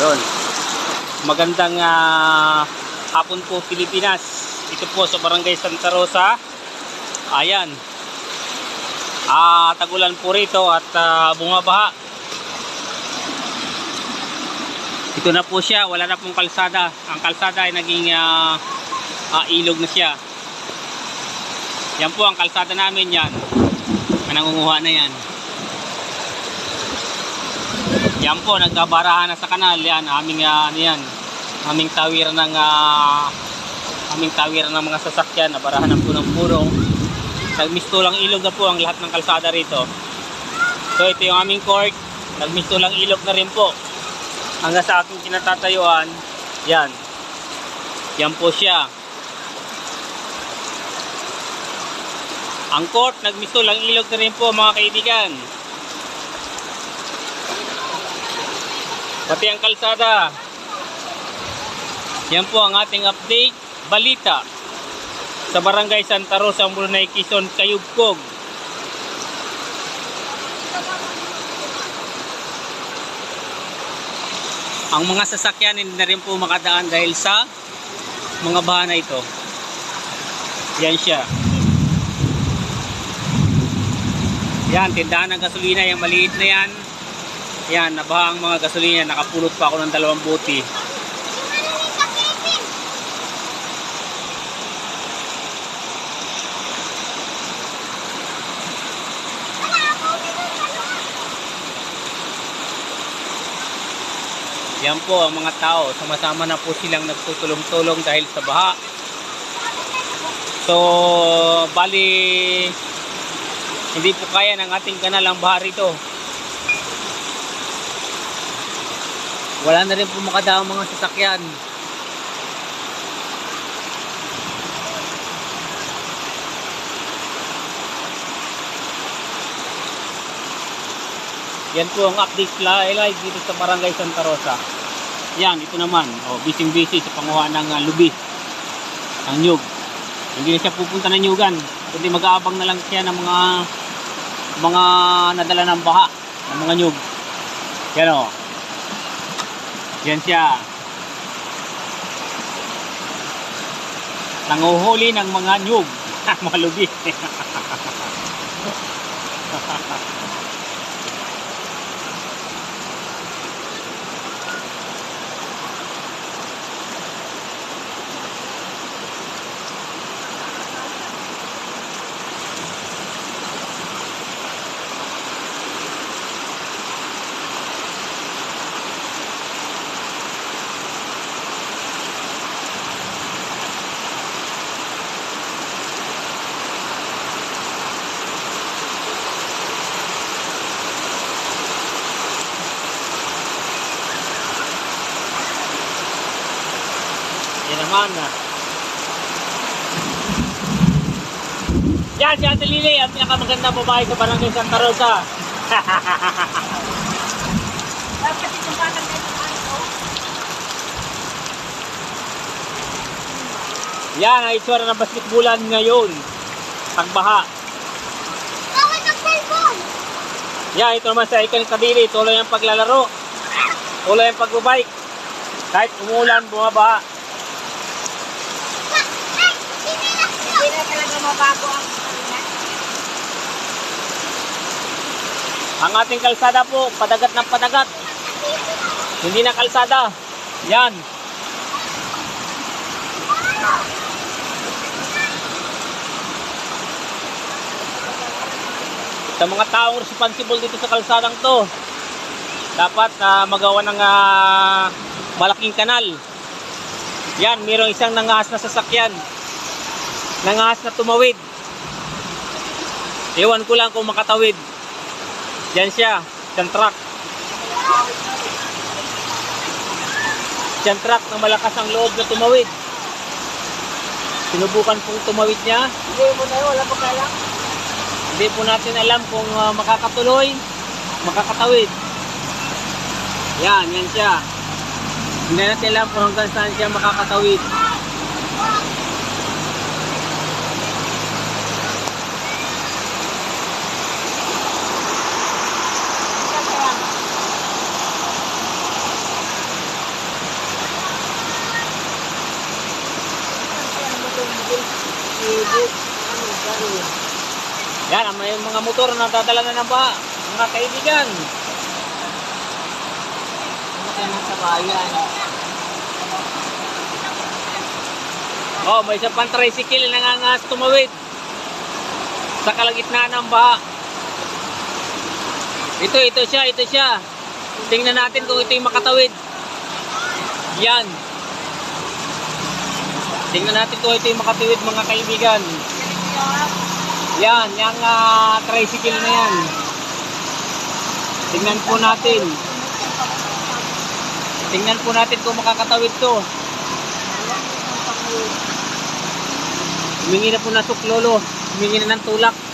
Yun. Magandang ah, hapon po Pilipinas. Ito po sa Barangay Santa Rosa. Ayan. Ah, tagulan po rito at ah, bumabaha. Ito na po siya, wala na pong kalsada. Ang kalsada ay naging ah, ah, ilog na siya. Yan po ang kalsada namin yan. Ang nangunguha na yan. Yan po, nagkabarahan na sa kanal. Yan, aming ah, ano yan. Aming tawir ng ah, aming tawir ng mga sasakyan. Nabarahan ng punong-puno. Nagmistulang ilog na po ang lahat ng kalsada rito. So ito yung aming court. Nagmistulang ilog na rin po. Hanggang sa aking kinatatayuan. Yan. Yan po siya. Ang court, nagmistulang ilog na rin po mga kaibigan. Pati ang kalsada. Yan po ang ating update, balita sa Barangay Santa Rosa, Brunei, Quezon, Kayugkog. Ang mga sasakyan hindi na rin po makadaan dahil sa mga baha na ito. Yan siya. Yan, tindahan ng gasolina, yung maliit na yan. Yan, nabaha ang mga gasolina. Nakapulot pa ako ng dalawang buti. Yan po ang mga tao. Sama-sama na po silang nagtutulong-tulong dahil sa baha. So, bali, hindi po kaya ng ating kanal ang baha rito. Wala na rin po makadaang mga sasakyan. Yan po ang update li- live dito sa Barangay Santa Rosa. Yan, ito naman. Oh, busy busy sa panguha ng uh, lubi. Ang nyug. Hindi na siya pupunta ng nyugan. Kundi mag-aabang na lang siya ng mga mga nadala ng baha. Ng mga nyug. Yan o. Yan siya. Nanguhuli ng mga nyug. mga lubi. Yan si Ate Lili, ang pinakamagandang babae sa Barangay Santa Rosa. Dapat itong batang ano. Yan ang itsura ng basketbulan ngayon. Pagbaha. Bawal ng cellphone! Yan, ito naman sa ikan kabili. Tuloy ang paglalaro. Tuloy ang pagbabike. Kahit umulan, bumabaha. Ay! Sinilas ko! Hindi na talaga mabago ang Ang ating kalsada po, padagat ng padagat. Hindi na kalsada. Yan. Sa mga taong responsible dito sa kalsadang to, dapat na magawa ng ah, malaking kanal. Yan, mayroong isang nangahas na sasakyan. Nangahas na tumawid. Ewan ko lang kung makatawid. Yan siya, isang truck. Isang truck na malakas ang loob na tumawid. Sinubukan pong tumawid niya. Hindi mo na yun, wala pa kaya. Hindi po natin alam kung ah, makakatuloy, makakatawid. Yan, yan siya. Hindi natin alam kung hanggang saan siya makakatawid. Yan, ang mga motor na dadala na ng baha. Mga kaibigan. Yan sa bayan. Oh, may isang pang tricycle na nangangas tumawid. Sa kalagitnaan ng baha. Ito, ito siya, ito siya. Tingnan natin kung ito yung makatawid. Yan. Tingnan natin kung ito yung makatawid mga kaibigan. Yan, yung ah, tricycle na yan. Tingnan po natin. Tingnan po natin kung makakatawid to. Humingi na po na suklolo. Humingi na ng tulak.